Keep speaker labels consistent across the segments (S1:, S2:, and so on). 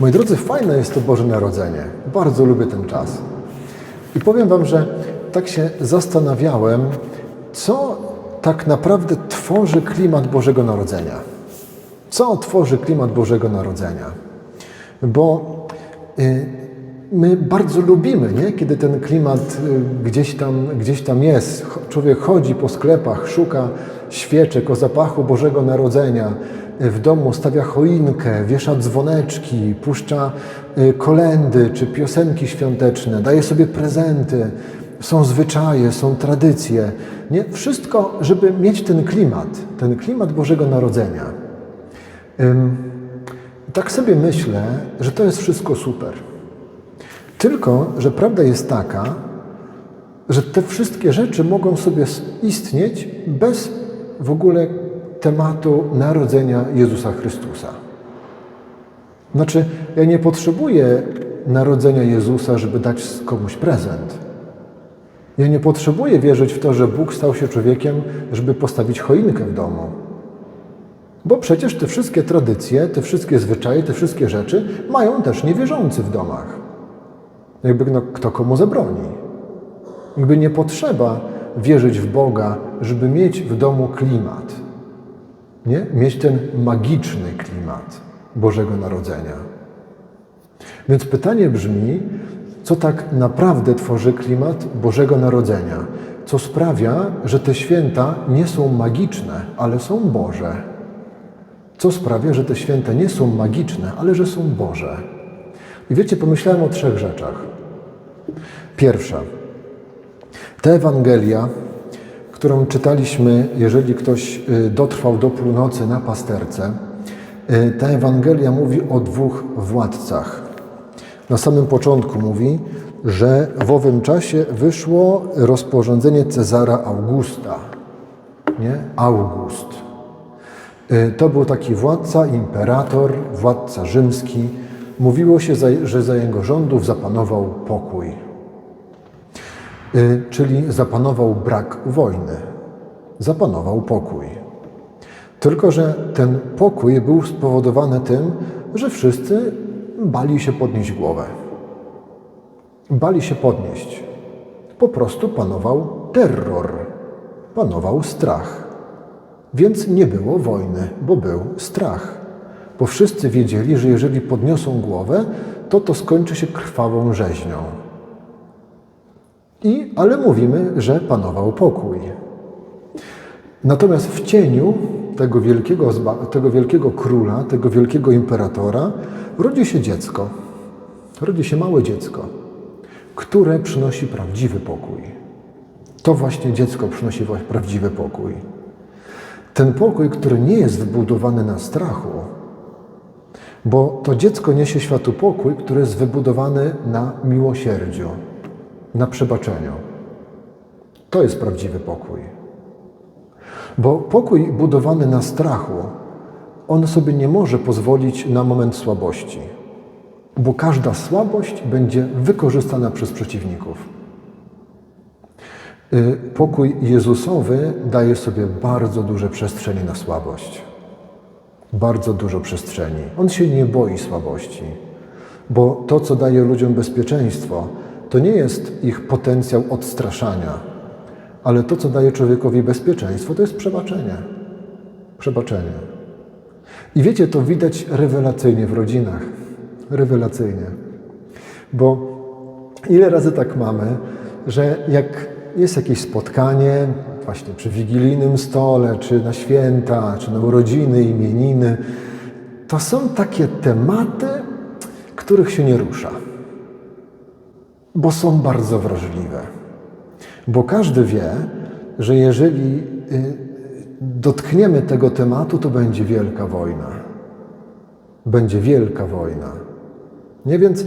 S1: Moi drodzy, fajne jest to Boże Narodzenie. Bardzo lubię ten czas. I powiem Wam, że tak się zastanawiałem, co tak naprawdę tworzy klimat Bożego Narodzenia. Co tworzy klimat Bożego Narodzenia? Bo y, my bardzo lubimy, nie? kiedy ten klimat y, gdzieś tam, gdzieś tam jest. Człowiek chodzi po sklepach, szuka świeczek o zapachu Bożego Narodzenia. W domu stawia choinkę, wiesza dzwoneczki, puszcza y, kolendy czy piosenki świąteczne, daje sobie prezenty. Są zwyczaje, są tradycje. Nie? Wszystko, żeby mieć ten klimat, ten klimat Bożego Narodzenia. Tak sobie myślę, że to jest wszystko super. Tylko, że prawda jest taka, że te wszystkie rzeczy mogą sobie istnieć bez w ogóle tematu narodzenia Jezusa Chrystusa. Znaczy, ja nie potrzebuję narodzenia Jezusa, żeby dać komuś prezent. Ja nie potrzebuję wierzyć w to, że Bóg stał się człowiekiem, żeby postawić choinkę w domu. Bo przecież te wszystkie tradycje, te wszystkie zwyczaje, te wszystkie rzeczy mają też niewierzący w domach. Jakby no, kto komu zabroni. Jakby nie potrzeba wierzyć w Boga, żeby mieć w domu klimat. Nie? Mieć ten magiczny klimat Bożego Narodzenia. Więc pytanie brzmi, co tak naprawdę tworzy klimat Bożego Narodzenia? Co sprawia, że te święta nie są magiczne, ale są Boże? Co sprawia, że te święta nie są magiczne, ale że są Boże? I wiecie, pomyślałem o trzech rzeczach. Pierwsza. Ta Ewangelia, którą czytaliśmy, jeżeli ktoś y, dotrwał do północy na pasterce, y, ta Ewangelia mówi o dwóch władcach. Na samym początku mówi, że w owym czasie wyszło rozporządzenie Cezara Augusta. Nie? August. Y, To był taki władca, imperator, władca rzymski. Mówiło się, że za jego rządów zapanował pokój. Y, Czyli zapanował brak wojny. Zapanował pokój. Tylko, że ten pokój był spowodowany tym, że wszyscy bali się podnieść głowę. Bali się podnieść. Po prostu panował terror, panował strach. Więc nie było wojny, bo był strach. Bo wszyscy wiedzieli, że jeżeli podniosą głowę, to to skończy się krwawą rzeźnią. I, ale mówimy, że panował pokój. Natomiast w cieniu tego wielkiego, tego wielkiego króla, tego wielkiego imperatora, rodzi się dziecko. Rodzi się małe dziecko, które przynosi prawdziwy pokój. To właśnie dziecko przynosi wa- prawdziwy pokój. Ten pokój, który nie jest wybudowany na strachu, bo to dziecko niesie światu pokój, który jest wybudowany na miłosierdziu, na przebaczeniu. To jest prawdziwy pokój. Bo pokój budowany na strachu, on sobie nie może pozwolić na moment słabości, bo każda słabość będzie wykorzystana przez przeciwników. Y, Pokój Jezusowy daje sobie bardzo duże przestrzenie na słabość. Bardzo dużo przestrzeni. On się nie boi słabości, bo to, co daje ludziom bezpieczeństwo, to nie jest ich potencjał odstraszania, ale to, co daje człowiekowi bezpieczeństwo, to jest przebaczenie. Przebaczenie. I wiecie, to widać rewelacyjnie w rodzinach. Rewelacyjnie. Bo ile razy tak mamy, że jak jest jakieś spotkanie, właśnie przy wigilijnym stole, czy na święta, czy na urodziny, imieniny, to są takie tematy, których się nie rusza, bo są bardzo wrażliwe. Bo każdy wie, że jeżeli y, dotkniemy tego tematu, to będzie wielka wojna. Będzie wielka wojna. Nie więc y,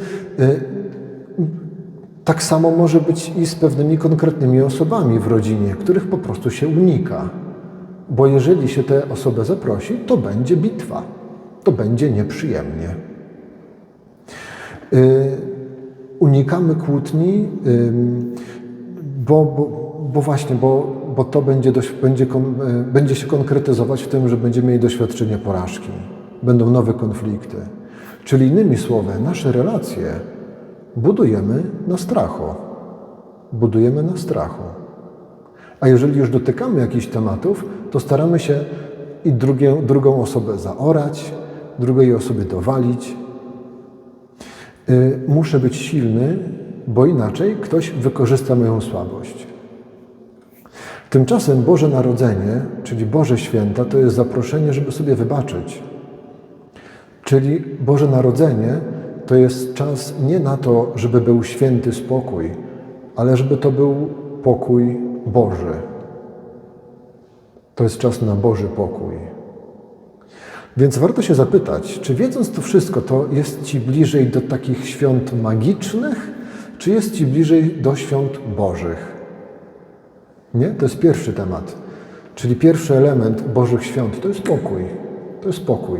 S1: tak samo może być i z pewnymi konkretnymi osobami w rodzinie, których po prostu się unika. Bo jeżeli się tę osobę zaprosi, to będzie bitwa. To będzie nieprzyjemnie. Y, unikamy kłótni, bo, bo, bo właśnie, bo, bo to będzie, dość, będzie, y, będzie się konkretyzować w tym, że będziemy mieli doświadczenie porażki. Będą nowe konflikty. Czyli innymi słowy, nasze relacje budujemy na strachu. Budujemy na strachu. A jeżeli już dotykamy jakichś tematów, to staramy się i drugie, drugą osobę zaorać, drugiej osobie dowalić. Y, muszę być silny, bo inaczej ktoś wykorzysta moją słabość. Tymczasem Boże Narodzenie, czyli Boże Święta, to jest zaproszenie, żeby sobie wybaczyć. Czyli Boże Narodzenie to jest czas nie na to, żeby był święty spokój, ale żeby to był pokój Boży. To jest czas na Boży pokój. Więc warto się zapytać, czy wiedząc to wszystko, to jest Ci bliżej do takich świąt magicznych, czy jest Ci bliżej do świąt Bożych? Nie? To jest pierwszy temat. Czyli pierwszy element Bożych świąt to jest pokój. To jest pokój.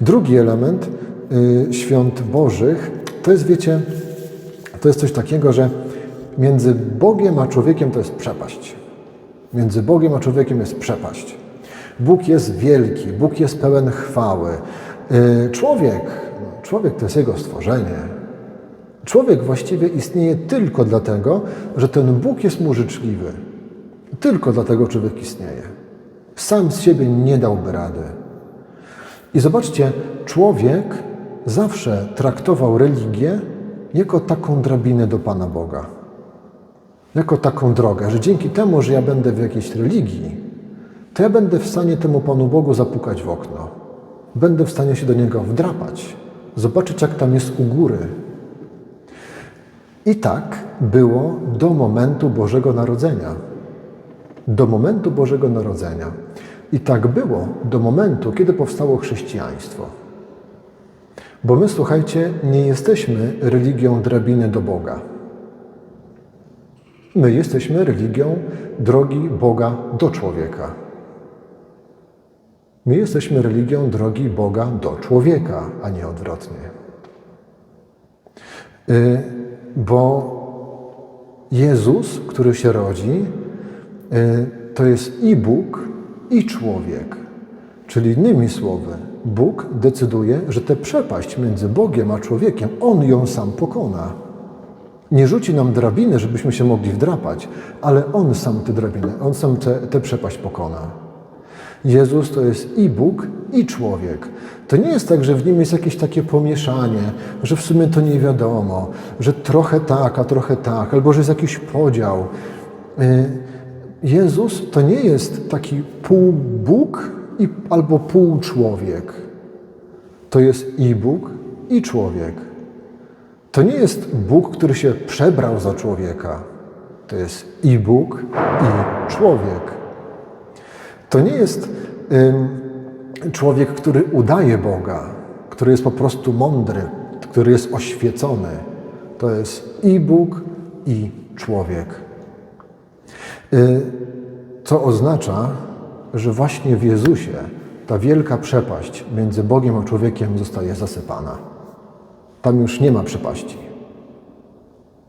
S1: Drugi element y, świąt Bożych to jest, wiecie, to jest coś takiego, że między Bogiem a człowiekiem to jest przepaść. Między Bogiem a człowiekiem jest przepaść. Bóg jest wielki, Bóg jest pełen chwały. Y, człowiek, człowiek to jest jego stworzenie. Człowiek właściwie istnieje tylko dlatego, że ten Bóg jest mu życzliwy. Tylko dlatego człowiek istnieje. Sam z siebie nie dałby rady. I zobaczcie, człowiek zawsze traktował religię jako taką drabinę do Pana Boga. Jako taką drogę, że dzięki temu, że ja będę w jakiejś religii, to ja będę w stanie temu Panu Bogu zapukać w okno. Będę w stanie się do Niego wdrapać, zobaczyć, jak tam jest u góry. I tak było do momentu Bożego Narodzenia. Do momentu Bożego Narodzenia. I tak było do momentu, kiedy powstało chrześcijaństwo. Bo my, słuchajcie, nie jesteśmy religią drabiny do Boga. My jesteśmy religią drogi Boga do człowieka. My jesteśmy religią drogi Boga do człowieka, a nie odwrotnie. Y, bo Jezus, który się rodzi, y, to jest i Bóg, i człowiek. Czyli innymi słowy, Bóg decyduje, że tę przepaść między Bogiem a człowiekiem, On ją sam pokona. Nie rzuci nam drabiny, żebyśmy się mogli wdrapać, ale On sam tę drabinę, On sam tę przepaść pokona. Jezus to jest i Bóg, i człowiek. To nie jest tak, że w nim jest jakieś takie pomieszanie, że w sumie to nie wiadomo, że trochę tak, a trochę tak, albo że jest jakiś podział. Y, Jezus to nie jest taki pół Bóg i, albo pół człowiek. To jest i Bóg, i człowiek. To nie jest Bóg, który się przebrał za człowieka. To jest i Bóg, i człowiek. To nie jest człowiek, który udaje Boga, który jest po prostu mądry, który jest oświecony. To jest i Bóg, i człowiek. Y, co oznacza, że właśnie w Jezusie ta wielka przepaść między Bogiem a człowiekiem zostaje zasypana. Tam już nie ma przepaści.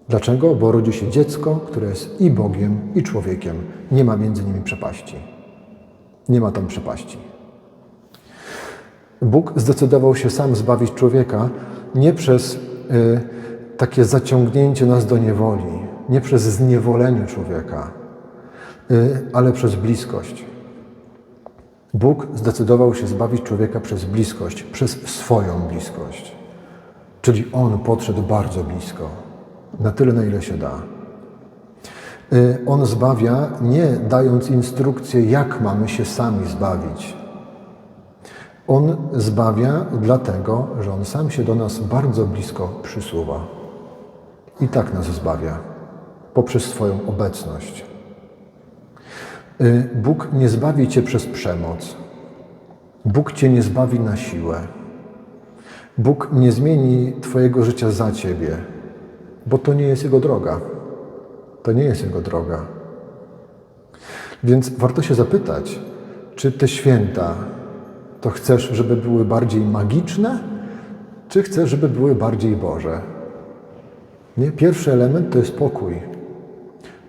S1: Dlaczego? Bo rodzi się dziecko, które jest i Bogiem, i człowiekiem. Nie ma między nimi przepaści. Nie ma tam przepaści. Bóg zdecydował się sam zbawić człowieka nie przez y, takie zaciągnięcie nas do niewoli, nie przez zniewolenie człowieka, y, ale przez bliskość. Bóg zdecydował się zbawić człowieka przez bliskość, przez swoją bliskość. Czyli On podszedł bardzo blisko, na tyle, na ile się da. Y, On zbawia nie dając instrukcję, jak mamy się sami zbawić. On zbawia dlatego, że On sam się do nas bardzo blisko przysuwa. I tak nas zbawia poprzez swoją obecność. Y, Bóg nie zbawi Cię przez przemoc. Bóg Cię nie zbawi na siłę. Bóg nie zmieni Twojego życia za Ciebie, bo to nie jest Jego droga. To nie jest Jego droga. Więc warto się zapytać, czy te święta to chcesz, żeby były bardziej magiczne, czy chcesz, żeby były bardziej Boże? Nie? Pierwszy element to jest pokój.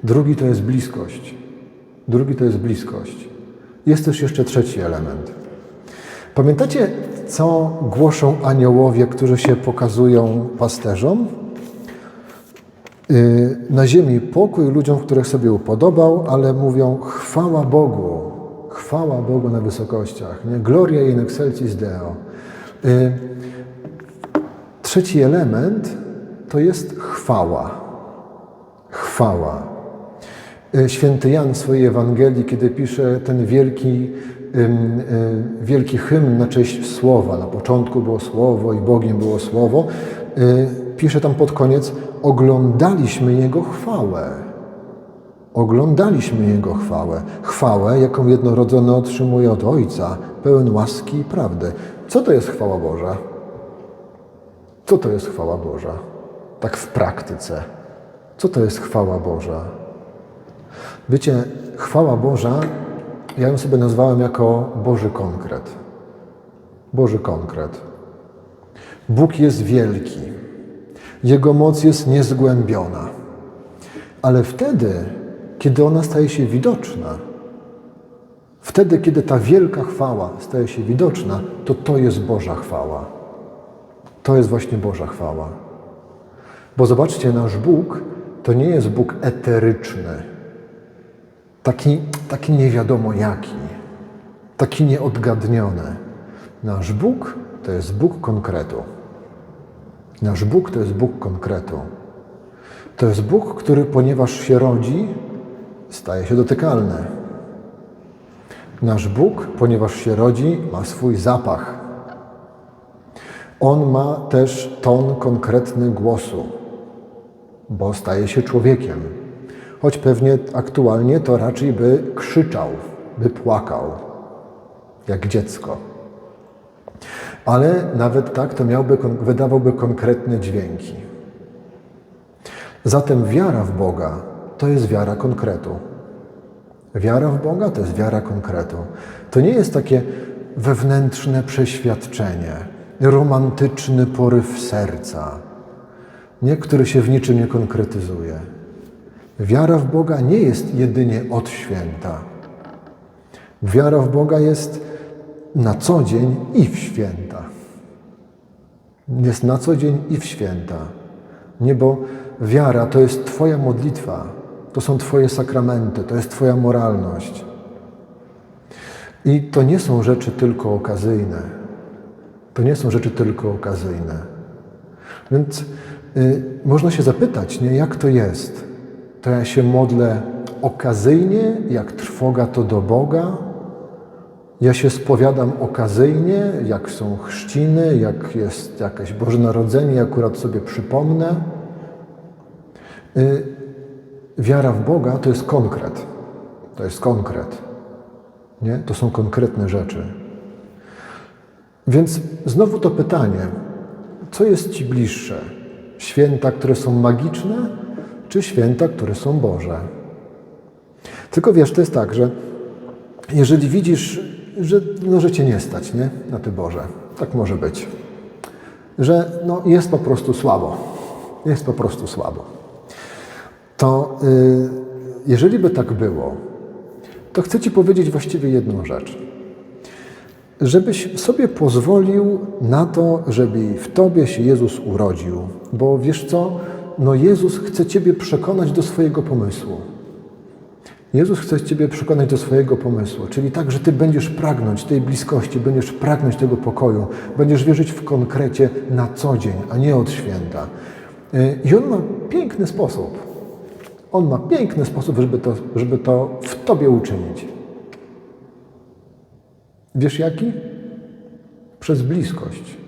S1: Drugi to jest bliskość. Drugi to jest bliskość. Jest też jeszcze trzeci element. Pamiętacie, co głoszą aniołowie, którzy się pokazują pasterzom? Y, Na ziemi pokój ludziom, których sobie upodobał, ale mówią chwała Bogu, chwała Bogu na wysokościach, nie? Gloria in excelsis Deo. Y, Trzeci element to jest chwała. Chwała. Y, Święty Jan w swojej Ewangelii, kiedy pisze ten wielki, wielki hymn na cześć Słowa, na początku było Słowo i Bogiem było Słowo, pisze tam pod koniec, oglądaliśmy Jego chwałę. Oglądaliśmy Jego chwałę. Chwałę, jaką jednorodzony otrzymuje od Ojca, pełen łaski i prawdy. Co to jest chwała Boża? Co to jest chwała Boża? Tak w praktyce. Co to jest chwała Boża? Wiecie, chwała Boża, ja ją sobie nazwałem jako Boży konkret. Boży konkret. Bóg jest wielki. Jego moc jest niezgłębiona. Ale wtedy, kiedy ona staje się widoczna, wtedy, kiedy ta wielka chwała staje się widoczna, to to jest Boża chwała. To jest właśnie Boża chwała. Bo zobaczcie, nasz Bóg to nie jest Bóg eteryczny, taki, taki nie wiadomo jaki, taki nieodgadniony. Nasz Bóg to jest Bóg konkretu. Nasz Bóg to jest Bóg konkretu. To jest Bóg, który ponieważ się rodzi, staje się dotykalny. Nasz Bóg, ponieważ się rodzi, ma swój zapach. On ma też ton konkretny głosu, bo staje się człowiekiem. Choć pewnie aktualnie to raczej by krzyczał, by płakał, jak dziecko. Ale nawet tak to miałby, wydawałby konkretne dźwięki. Zatem wiara w Boga to jest wiara konkretu. Wiara w Boga to jest wiara konkretu. To nie jest takie wewnętrzne przeświadczenie, romantyczny poryw serca, nie, który się w niczym nie konkretyzuje. Wiara w Boga nie jest jedynie od święta. Wiara w Boga jest na co dzień i w święta. Jest na co dzień i w święta. Nie, bo wiara to jest Twoja modlitwa, to są Twoje sakramenty, to jest Twoja moralność. I to nie są rzeczy tylko okazyjne. To nie są rzeczy tylko okazyjne. Więc y, można się zapytać, nie, jak to jest? To ja się modlę okazyjnie, jak trwoga to do Boga, ja się spowiadam okazyjnie, jak są chrzciny, jak jest jakieś Boże Narodzenie, akurat sobie przypomnę. Y, Wiara w Boga to jest konkret. To jest konkret. Nie? To są konkretne rzeczy. Więc znowu to pytanie, co jest Ci bliższe? Święta, które są magiczne, czy święta, które są Boże? Tylko wiesz, to jest tak, że jeżeli widzisz, że, no, że Cię nie stać nie? na Ty Boże, tak może być, że no, jest po prostu słabo, jest po prostu słabo, to y, jeżeli by tak było, to chcę Ci powiedzieć właściwie jedną rzecz. Żebyś sobie pozwolił na to, żeby w Tobie się Jezus urodził. Bo wiesz co? No Jezus chce Ciebie przekonać do swojego pomysłu. Jezus chce Ciebie przekonać do swojego pomysłu, czyli tak, że Ty będziesz pragnąć tej bliskości, będziesz pragnąć tego pokoju, będziesz wierzyć w konkrecie na co dzień, a nie od święta. Y, I On ma piękny sposób. On ma piękny sposób, żeby to, żeby to w Tobie uczynić. Wiesz jaki? Przez bliskość.